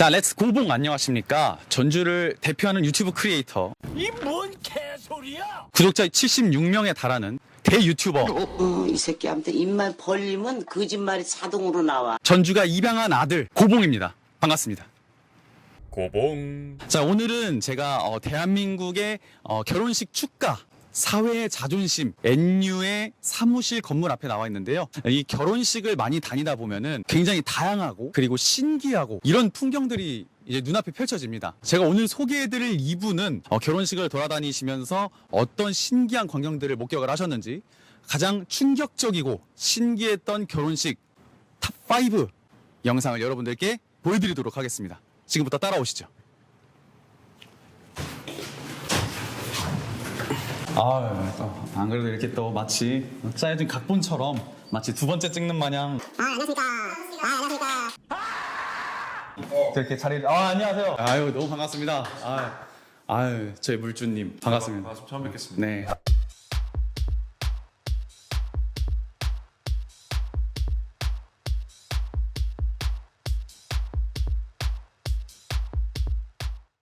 자, 렛츠 고봉 안녕하십니까? 전주를 대표하는 유튜브 크리에이터. 이 뭔 개소리야? 구독자 76명에 달하는 대 유튜버. 어, 이 새끼한테 입만 벌리면 거짓말이 자동으로 나와. 전주가 입양한 아들 고봉입니다. 반갑습니다. 고봉. 자, 오늘은 제가 어, 대한민국의 어, 결혼식 축가 사회의 자존심 NU의 사무실 건물 앞에 나와 있는데요. 이 결혼식을 많이 다니다 보면은 굉장히 다양하고 그리고 신기하고 이런 풍경들이 이제 눈앞에 펼쳐집니다. 제가 오늘 소개해드릴 이분은 어, 결혼식을 돌아다니시면서 어떤 신기한 광경들을 목격을 하셨는지 가장 충격적이고 신기했던 결혼식 탑5 영상을 여러분들께 보여드리도록 하겠습니다. 지금부터 따라오시죠. 아, 또안 그래도 이렇게 또 마치 짜여진 각본처럼 마치 두 번째 찍는 마냥 아, 안녕하십니까. 아, 안녕하십니까. 이렇게 자리를 아 안녕하세요. 아유 너무 반갑습니다. 아, 아유 저희 물주님 반갑습니다. 처음 뵙겠습니다. 네.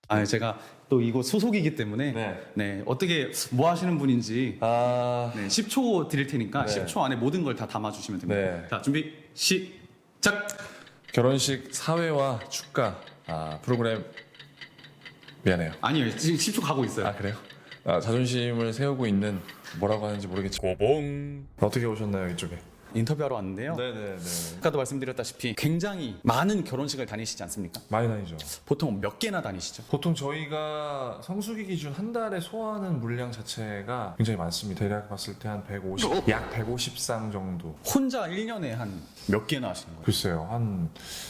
아 제가 또 이곳 소속이기 때문에 네. 네, 어떻게 뭐 하시는 분인지 아, 네, 10초 드릴 테니까 네. 10초 안에 모든 걸 다 담아 주시면 됩니다. 네. 자 준비 시작. 결혼식 사회와 축가 아, 프로그램 미안해요. 아니요 지금 10초 가고 있어요. 아 그래요? 아, 자존심을 세우고 있는 뭐라고 하는지 모르겠지만 고봉 어떻게 오셨나요 이쪽에? 인터뷰하러 왔는데요. 네네네 아까도 말씀드렸다시피 굉장히 많은 결혼식을 다니시지 않습니까? 많이 다니죠. 보통 몇 개나 다니시죠? 보통 저희가 성수기 기준 한 달에 소화하는 물량 자체가 굉장히 많습니다. 대략 봤을 때 한 150, 약 150상 정도. 혼자 1년에 한 몇 개나 하시는 거예요? 글쎄요, 한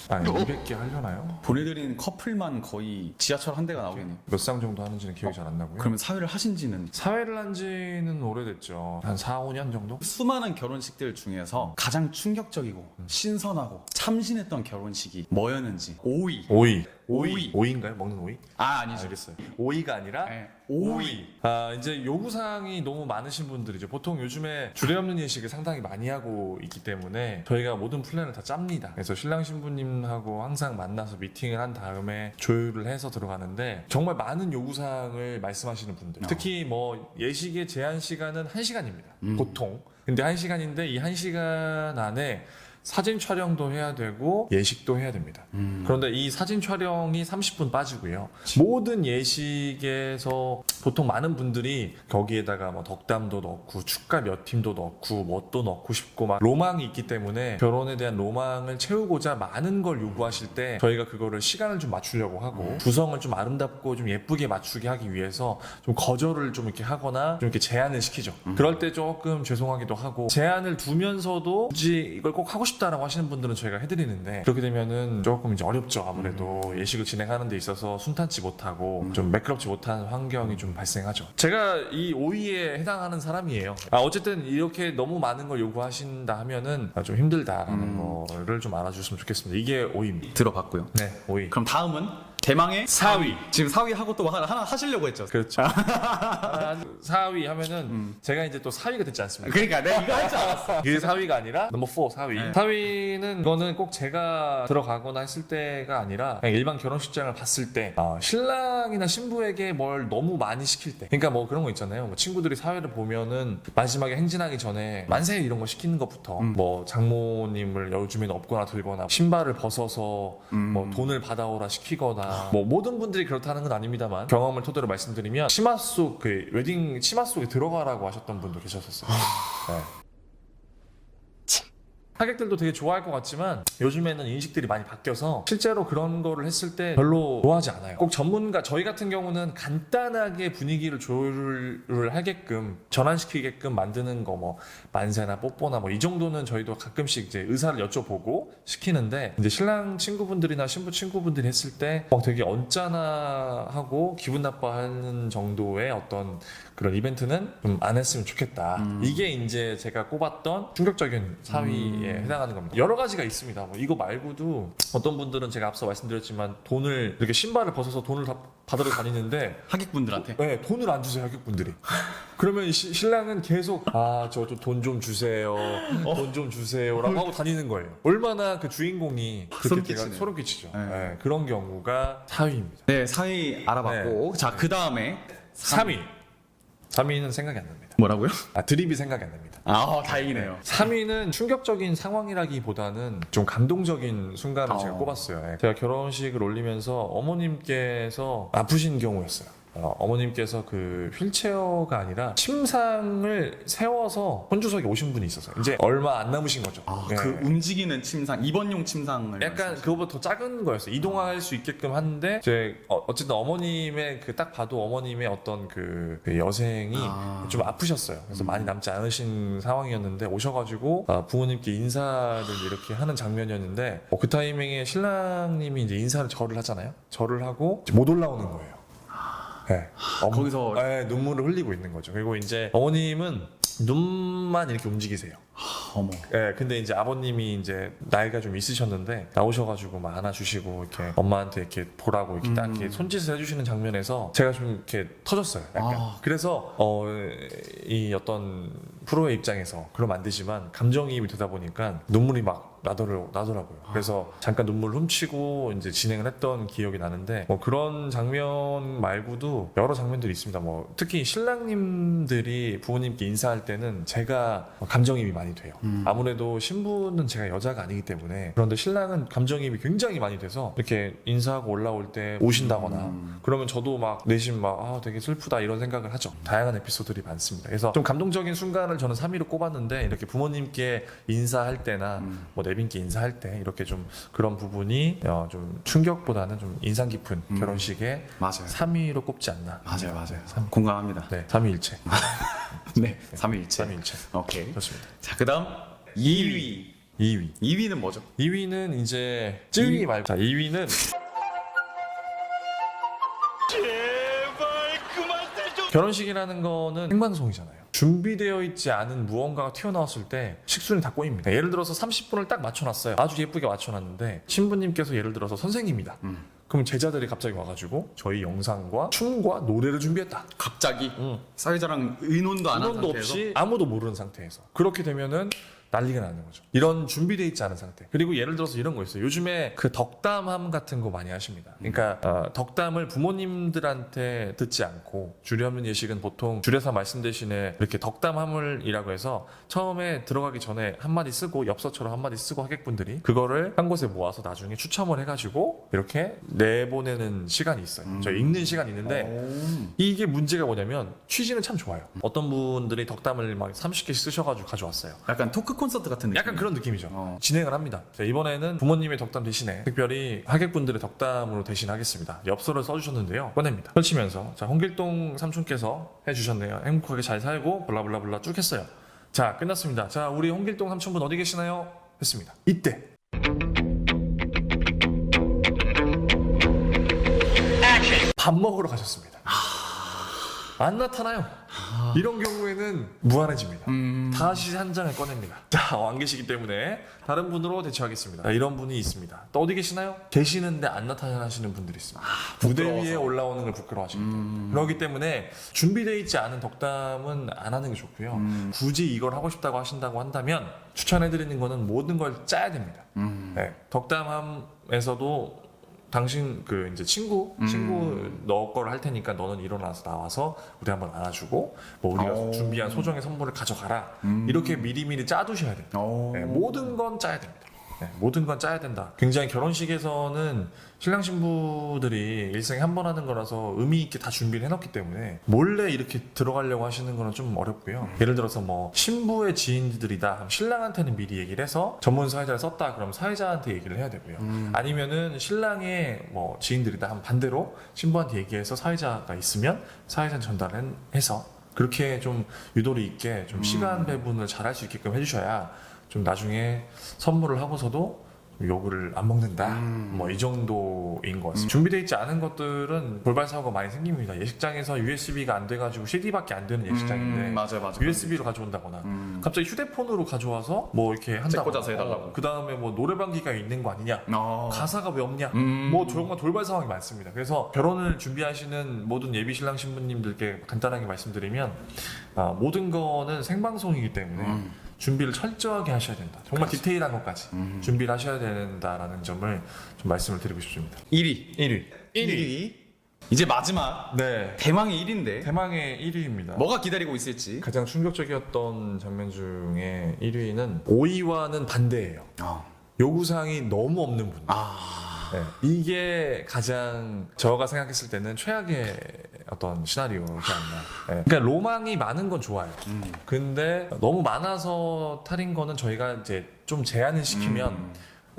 아니 200개 하려나요? 보내드리는 커플만 거의 지하철 한 대가 나오겠네요. 몇상 정도 하는지는 기억이 잘 안 나고요. 그러면 사회를 하신 지는 사회를 한 지는 오래됐죠. 한 4, 5년 정도? 수많은 결혼식들 중에 서 가장 충격적이고 신선하고 참신했던 결혼식이 뭐였는지 5위 오이. 오이. 오이인가요? 먹는 오이? 아 아니죠 알겠어요. 오이가 아니라 네, 오이 아 이제 요구사항이 너무 많으신 분들이죠. 보통 요즘에 주례 없는 예식을 상당히 많이 하고 있기 때문에 저희가 모든 플랜을 다 짭니다. 그래서 신랑 신부님하고 항상 만나서 미팅을 한 다음에 조율을 해서 들어가는데 정말 많은 요구사항을 말씀하시는 분들. 특히 뭐 예식의 제한 시간은 1시간입니다. 보통. 근데 1시간인데 이 1시간 안에 사진 촬영도 해야 되고 예식도 해야 됩니다. 그런데 이 사진 촬영이 30분 빠지고요. 모든 예식에서 보통 많은 분들이 거기에다가 뭐 덕담도 넣고 축가 몇 팀도 넣고 뭣도 넣고 싶고 막 로망이 있기 때문에 결혼에 대한 로망을 채우고자 많은 걸 요구하실 때 저희가 그거를 시간을 좀 맞추려고 하고 구성을 좀 아름답고 좀 예쁘게 맞추게 하기 위해서 좀 거절을 좀 이렇게 하거나 좀 이렇게 제한을 시키죠. 그럴 때 조금 죄송하기도 하고 제한을 두면서도 굳이 이걸 꼭 하고 싶 다라고 하시는 분들은 저희가 해드리는데 그렇게 되면은 조금 이제 어렵죠. 아무래도 예식을 진행하는 데 있어서 순탄치 못하고 좀 매끄럽지 못한 환경이 좀 발생하죠. 제가 이 5위에 해당하는 사람이에요. 아, 어쨌든 이렇게 너무 많은 걸 요구하신다 하면은 아, 좀 힘들다라는 거를 좀 알아주셨으면 좋겠습니다. 이게 5위입니다. 들어봤고요. 네, 5위. 그럼 다음은 대망의 4위 지금 4위 하고 또 하나, 하나 하시려고 했죠 그렇죠. 아, 4위 하면은 제가 이제 또 4위가 됐지 않습니까? 그러니까 내가 이거 할줄 알았어 그게 4위가 아니라 넘버 4 4위. 네. 4위는 이거는 꼭 제가 들어가거나 했을 때가 아니라 그냥 일반 결혼식장을 봤을 때 어, 신랑이나 신부에게 뭘 너무 많이 시킬 때. 그러니까 뭐 그런 거 있잖아요. 뭐 친구들이 사회를 보면은 마지막에 행진하기 전에 만세 이런 거 시키는 것부터 뭐 장모님을 요즘에는 업거나 들거나 신발을 벗어서 뭐 돈을 받아오라 시키거나 뭐 모든 분들이 그렇다는 건 아닙니다만 경험을 토대로 말씀드리면 치마 속 그 웨딩 치마 속에 들어가라고 하셨던 분도 계셨었어요. 네. 하객들도 되게 좋아할 것 같지만 요즘에는 인식들이 많이 바뀌어서 실제로 그런 거를 했을 때 별로 좋아하지 않아요. 꼭 전문가 저희 같은 경우는 간단하게 분위기를 조율을 하게끔 전환시키게끔 만드는 거 뭐 만세나 뽀뽀나 뭐 이 정도는 저희도 가끔씩 이제 의사를 여쭤보고 시키는데 이제 신랑 친구분들이나 신부 친구분들이 했을 때 막 되게 언짢아하고 기분 나빠하는 정도의 어떤 그런 이벤트는 좀 안 했으면 좋겠다. 이게 이제 제가 꼽았던 충격적인 4위의 예, 해당하는 겁니다. 여러 가지가 있습니다. 뭐 이거 말고도 어떤 분들은 제가 앞서 말씀드렸지만 돈을 이렇게 신발을 벗어서 돈을 다 받으러 다니는데 하객분들한테 네, 돈을 안 주세요 하객분들이. 그러면 이 시- 신랑은 계속 아 저 돈 좀 주세요, 돈 좀 주세요라고 하고 다니는 거예요. 얼마나 그 주인공이 소름 그렇게 끼치네요. 소름 끼치죠. 네. 네, 그런 경우가 4위입니다. 네 4위 알아봤고 자 그 다음에 3위. 3위는 생각이 안 납니다. 뭐라고요? 아 드립이 생각이 안 납니다. 아 다행이네요 3위는 충격적인 상황이라기보다는 좀 감동적인 순간을 어. 제가 꼽았어요. 예. 제가 결혼식을 올리면서 어머님께서 아프신 경우였어요. 어, 어머님께서 그 휠체어가 아니라 침상을 세워서 혼주석에 오신 분이 있었어요. 이제 얼마 안 남으신 거죠. 아, 예. 그 움직이는 침상 입원용 침상을 약간 그거보다 더 작은 거였어요. 이동할 수 있게끔 하는데 이제 어, 어쨌든 어머님의 그 딱 봐도 어머님의 어떤 그, 그 여생이 아. 좀 아프셨어요. 그래서 많이 남지 않으신 상황이었는데 오셔가지고 아, 부모님께 인사를 이렇게 하는 장면이었는데 어, 그 타이밍에 신랑님이 이제 인사를 절을 하잖아요. 절을 하고 이제 못 올라오는 거예요. 네. 어머- 거기서- 네, 눈물을 흘리고 있는 거죠. 그리고 이제 어머님은 눈만 이렇게 움직이세요. 어머 예, 근데 이제 아버님이 이제 나이가 좀 있으셨는데 나오셔가지고 막 안아주시고 이렇게 엄마한테 이렇게 보라고 이렇게 딱 이렇게 손짓을 해주시는 장면에서 제가 좀 이렇게 터졌어요. 약간. 아. 그래서 어, 이 어떤 프로의 입장에서 그러면 안 되지만 감정이입이 되다 보니까 눈물이 막 나더라, 나더라고요. 그래서 잠깐 눈물 훔치고 이제 진행을 했던 기억이 나는데 뭐 그런 장면 말고도 여러 장면들이 있습니다. 뭐 특히 신랑님들이 부모님께 인사할 때는 제가 감정이입이 많이 돼요. 아무래도 신부는 제가 여자가 아니기 때문에 그런데 신랑은 감정이입이 굉장히 많이 돼서 이렇게 인사하고 올라올 때 오신다거나 그러면 저도 막 내심 막 아, 되게 슬프다 이런 생각을 하죠. 다양한 에피소드들이 많습니다. 그래서 좀 감동적인 순간을 저는 3위로 꼽았는데 이렇게 부모님께 인사할 때나 뭐 내빈께 인사할 때 이렇게 좀 그런 부분이 어, 좀 충격보다는 좀 인상 깊은 결혼식에 맞아요 3위로 꼽지 않나. 맞아요 맞아요 공감합니다 네, 3위 일체. 네 3위 일체 3위 일체. 오케이 좋습니다. 자 그다음 2위 2위. 2위는 뭐죠? 2위는 이제 쯔위 말고 자 2위는 결혼식이라는 거는 생방송이잖아요. 준비되어 있지 않은 무언가가 튀어나왔을 때 식순이 다 꼬입니다. 예를 들어서 30분을 딱 맞춰놨어요. 아주 예쁘게 맞춰놨는데 신부님께서 예를 들어서 선생님이다. 음. 그럼 제자들이 갑자기 와가지고 저희 영상과 춤과 노래를 준비했다. 갑자기 응. 사회자랑 의논도 안한 인원도 상태에서 없이 아무도 모르는 상태에서 그렇게 되면은 난리가 나는 거죠. 이런 준비돼 있지 않은 상태. 그리고 예를 들어서 이런 거 있어요. 요즘에 그 덕담함 같은 거 많이 하십니다. 그러니까 어, 덕담을 부모님들한테 듣지 않고 줄이 없는 예식은 보통 줄여서 말씀 대신에 이렇게 덕담함을이라고 해서 처음에 들어가기 전에 한 마디 쓰고 엽서처럼 한 마디 쓰고 하객분들이 그거를 한 곳에 모아서 나중에 추첨을 해가지고 이렇게 내보내는 시간이 있어요. 저 읽는 시간이 있는데 오. 이게 문제가 뭐냐면 취지는 참 좋아요. 어떤 분들이 덕담을 막 30개씩 쓰셔가지고 가져왔어요. 약간 토크 콘서트 같은 느낌 약간 그런 느낌이죠. 어. 진행을 합니다. 자, 이번에는 부모님의 덕담 대신에 특별히 하객분들의 덕담으로 대신하겠습니다. 엽서를 써주셨는데요. 꺼냅니다. 펼치면서 자 홍길동 삼촌께서 해주셨네요. 행복하게 잘 살고 블라블라블라 쭉 했어요. 자 끝났습니다. 자 우리 홍길동 삼촌분 어디 계시나요? 했습니다. 이때 밥 먹으러 가셨습니다. 안 나타나요. 이런 경우에는 무한해집니다. 음. 다시 한 장을 꺼냅니다. 자, 어, 안 계시기 때문에 다른 분으로 대처하겠습니다. 자, 이런 분이 있습니다. 또 어디 계시나요? 계시는데 안 나타나시는 분들이 있습니다. 무대 부끄러워서. 위에 올라오는 걸 부끄러워하십니다. 그렇기 때문에 준비되어 있지 않은 덕담은 안 하는 게 좋고요. 굳이 이걸 하고 싶다고 하신다고 한다면 추천해드리는 거는 모든 걸 짜야 됩니다. 음. 네, 덕담함에서도 당신 그 이제 친구 친구 너 거를 할 테니까 너는 일어나서 나와서 우리 한번 안아주고 뭐 우리가 오. 준비한 소정의 선물을 가져가라 이렇게 미리미리 짜두셔야 됩니다. 오. 네, 모든 건 짜야 됩니다. 네, 모든 건 짜야 된다. 굉장히 결혼식에서는 신랑 신부들이 일생에 한 번 하는 거라서 의미 있게 다 준비를 해놓기 때문에 몰래 이렇게 들어가려고 하시는 거는 좀 어렵고요. 예를 들어서 뭐 신부의 지인들이다. 신랑한테는 미리 얘기를 해서 전문 사회자를 썼다. 그럼 사회자한테 얘기를 해야 되고요. 아니면은 신랑의 뭐 지인들이다. 하면 반대로 신부한테 얘기해서 사회자가 있으면 사회자 전달해서 그렇게 좀 유도리 있게 좀 시간 배분을 잘 할 수 있게끔 해주셔야 좀 나중에 선물을 하고서도 욕을 안 먹는다. 음. 뭐 이 정도인 것 같습니다. 준비되어 있지 않은 것들은 돌발 사고가 많이 생깁니다. 예식장에서 USB가 안 돼가지고 CD밖에 안 되는 예식장인데 음, 맞아요, 맞아요. USB로 가져온다거나 음. 갑자기 휴대폰으로 가져와서 뭐 이렇게 한다고 꽂아서 해달라고. 그 다음에 뭐 노래방 기가 있는 거 아니냐 어. 가사가 왜 없냐 음. 뭐 정말 돌발 상황이 많습니다 그래서 결혼을 준비하시는 모든 예비 신랑 신부님들께 간단하게 말씀드리면 아, 모든 거는 생방송이기 때문에 음. 준비를 철저하게 하셔야 된다 정말 디테일한 것까지 음. 준비를 하셔야 된다라는 점을 좀 말씀을 드리고 싶습니다 1위. 1위 1위. 이제 마지막 네 대망의 1위인데 대망의 1위입니다 뭐가 기다리고 있을지. 가장 충격적이었던 장면 중에 1위는 5위와는 반대예요 어. 요구사항이 너무 없는 분 아. 네. 이게 가장 저가 생각했을 때는 최악의 어떤 시나리오지 않나. 네. 그러니까 로망이 많은 건 좋아요. 음. 근데 너무 많아서 탈인 거는 저희가 이제 좀 제한을 시키면 음.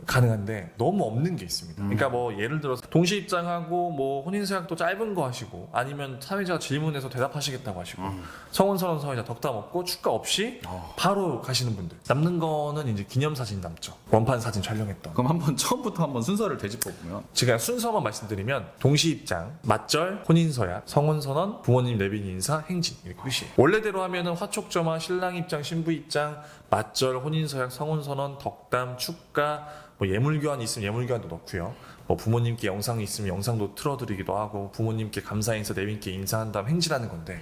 가능한데 너무 없는 게 있습니다. 그러니까 뭐 예를 들어서 동시 입장하고 뭐 혼인 서약도 짧은 거 하시고 아니면 사회자 질문해서 대답하시겠다고 하시고 음. 성원 선언 사회자 덕담 없고 축가 없이 어. 바로 가시는 분들 남는 거는 이제 기념 사진 남죠. 원판 사진 촬영했던. 그럼 한번 처음부터 한번 순서를 되짚어 보면 제가 순서만 말씀드리면 동시 입장, 맞절, 혼인 서약, 성혼 선언, 부모님 내빈 인사, 행진 이렇게 끝이에요. 원래대로 하면은 화촉점화, 신랑 입장, 신부 입장, 맞절, 혼인 서약, 성혼 선언, 덕담, 축가, 뭐 예물 교환 있으면 예물 교환도 넣고요. 뭐 부모님께 영상이 있으면 영상도 틀어드리기도 하고 부모님께 감사 인사, 내빈께 인사한 다음 행진하는 건데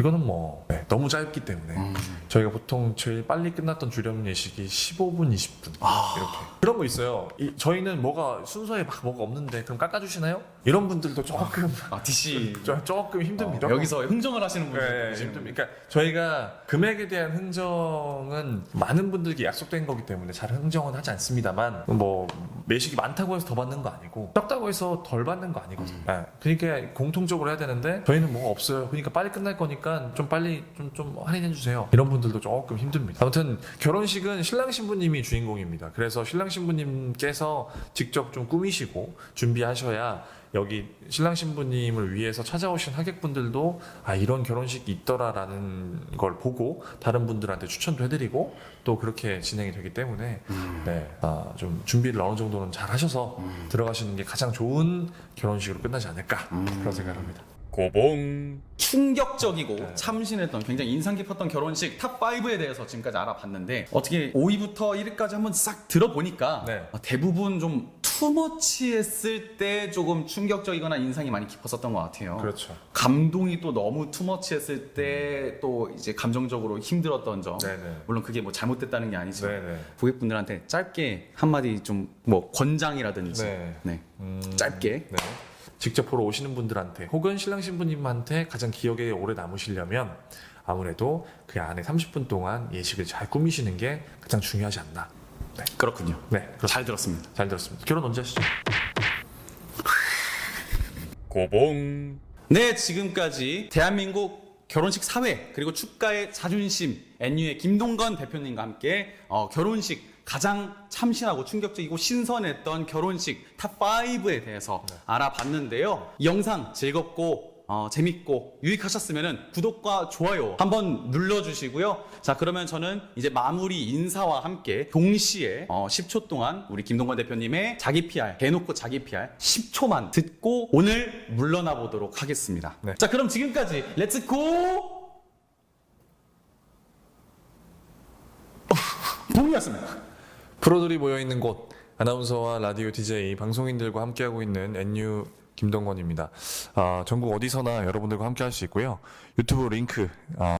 이거는 뭐 네, 너무 짧기 때문에 음. 저희가 보통 제일 빨리 끝났던 주렴 예식이 15분, 20분 이렇게 그런 거 있어요. 이- 저희는 뭐가 순서에 막 뭐가 없는데 그럼 깎아주시나요? 이런 분들도 조금 아 DC 조- 조금 힘듭니다. 어, 여기서 흥정을 하시는 분들 네, 힘듭니다. 그러니까 저희가 금액에 대한 흥정은 많은 분들께 약속된 거기 때문에 잘 흥정은 하지 않습니다만 뭐 매식이 많다고 해서 더 받는 거 아니고 적다고 해서 덜 받는 거 아니거든요. 네, 그러니까 공통적으로 해야 되는데 저희는 뭐가 없어요. 그러니까 빨리 끝날 거니까 좀 빨리 좀, 좀 할인해 주세요. 이런 분들도 조금 힘듭니다. 아무튼 결혼식은 신랑 신부님이 주인공입니다. 그래서 신랑 신부님께서 직접 좀 꾸미시고 준비하셔야 여기 신랑 신부님을 위해서 찾아오신 하객분들도 아 이런 결혼식이 있더라라는 걸 보고 다른 분들한테 추천도 해드리고 또 그렇게 진행이 되기 때문에 네, 아, 좀 준비를 어느 정도는 잘 하셔서 들어가시는 게 가장 좋은 결혼식으로 끝나지 않을까 그런 생각을 합니다. 고봉 충격적이고 네. 참신했던 굉장히 인상 깊었던 결혼식 탑 5에 대해서 지금까지 알아봤는데 어떻게 5위부터 1위까지 한번 싹 들어보니까 네. 어, 대부분 좀 투머치 했을 때 조금 충격적이거나 인상이 많이 깊었었던 것 같아요. 그렇죠. 감동이 또 너무 투머치 했을 때 또 이제 감정적으로 힘들었던 점. 네네. 물론 그게 뭐 잘못됐다는 게 아니지만 네네. 고객분들한테 짧게 한마디 좀 뭐 권장이라든지 네. 네. 음, 짧게 네. 직접 보러 오시는 분들한테 혹은 신랑 신부님한테 가장 기억에 오래 남으시려면 아무래도 그 안에 30분 동안 예식을 잘 꾸미시는 게 가장 중요하지 않나. 네, 그렇군요. 네 그렇습니다. 잘 들었습니다. 잘 들었습니다. 결혼 언제 하시죠? 고봉. 네, 지금까지 대한민국 결혼식 사회 그리고 축가의 자존심 NU의 김동건 대표님과 함께 어, 결혼식 가장 참신하고 충격적이고 신선했던 결혼식 탑 5에 대해서 알아봤는데요. 이 영상 즐겁고 어, 재밌고 유익하셨으면 구독과 좋아요 한번 눌러주시고요. 자, 그러면 저는 이제 마무리 인사와 함께 동시에 어, 10초 동안 우리 김동관 대표님의 자기 PR, 대놓고 자기 PR 10초만 듣고 오늘 물러나 보도록 하겠습니다. 네. 자, 그럼 지금까지 렛츠고! 동이었습니다. 프로들이 모여 있는 곳 아나운서와 라디오 DJ 방송인들과 함께하고 있는 NU 김동건입니다. 아, 전국 어디서나 여러분들과 함께할 수 있고요. 유튜브 링크 아,